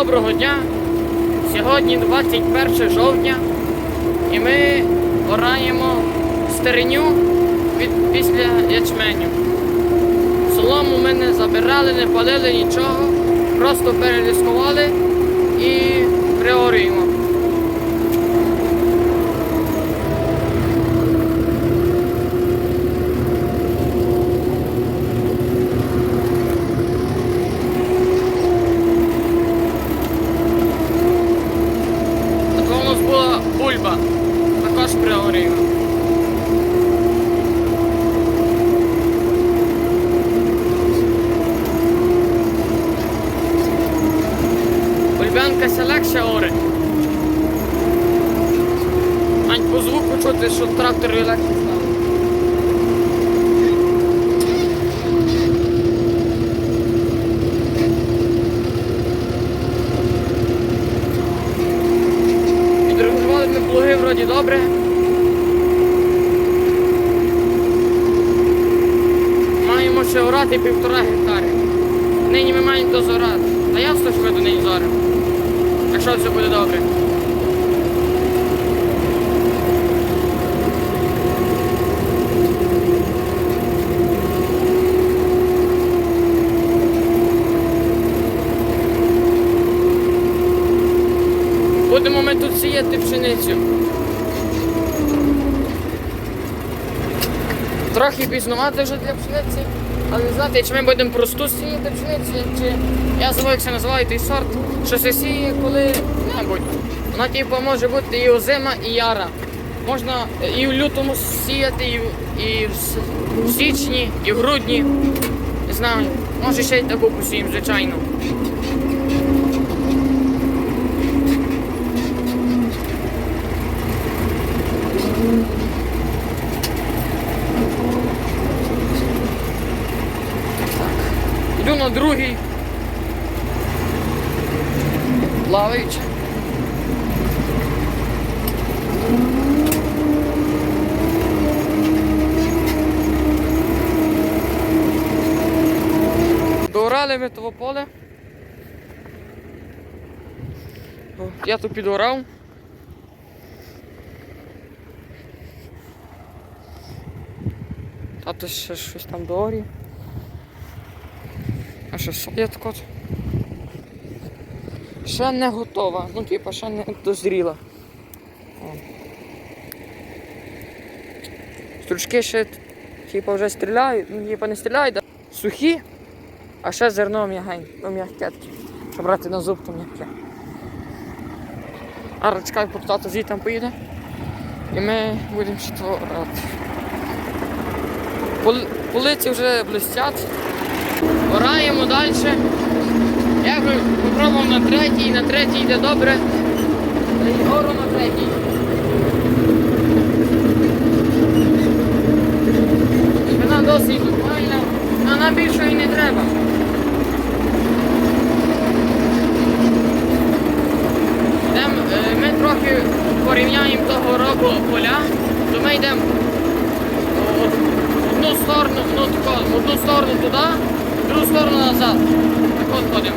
доброго дня. Сьогодні 21 жовтня і ми ораємо стереню від, після ячменю. Солому ми не забирали, не палили нічого, просто переліскували і приорюємо. Бульба, також приорюємо. Бульбянка ся легше орить. Ань по звуку чути, що трактор легше став. Вроді добре. Маємо ще орати півтора гектари. Нині ми маємо дозорати. Та ясно, що ми до неї зоримо. Якщо все буде добре. Будемо ми тут сіяти пшеницю. Трохи пізнувати вже для пшениці, але не знати, чи ми будемо просту сіяти пшеницю, чи я забув, як це називає той сорт, що се сіє коли-небудь. Вона типу може бути і озима, і яра. Можна і в лютому сіяти, і, в- і в січні, і в грудні. Не знаю, може ще й таку посіємо, звичайно. На другий. Плаваючи. Доорали ми того поле. Я тут підорав. А то ще щось там доорі. А що сітко? Ще не готова, ну типа ще не дозріла. Стручки ще типа вже стріляють, ну типа не стріляють, да? сухі, а ще зерно м'ягке. Щоб брати на зуб, то м'яке. А рачкай поки тато звідти там поїде. І ми будемо ще рати. Полиці вже блистять. Ораємо далі. Я би попробував на третій, на третій йде добре. Та й ору на третій. Вона досить нормальна, а нам більше і не треба. Е, ми трохи порівняємо того року поля, то ми йдемо в одну сторону, ну в одну сторону туди, другу сторону назад. Так от ходимо.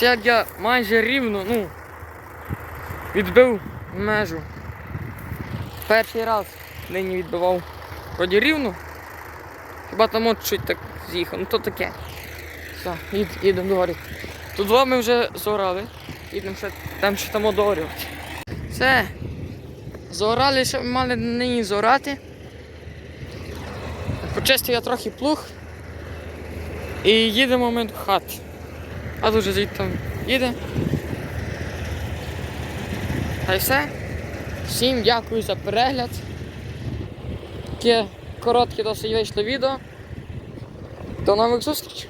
Це як я майже рівно, ну, відбив межу. Перший раз нині відбивав вроді рівно. Хіба там от чуть так з'їхав, ну то таке. Все, їд, їдемо догорі. Тут два ми вже зорали. Їдемо ще там ще там одорювати. Все. Зорали, що мали нині зорати. Почистив я трохи плуг. І їдемо ми до хати. А дуже звідти там їде. Та й все. Всім дякую за перегляд. Таке коротке досить вийшло відео. До нових зустрічей!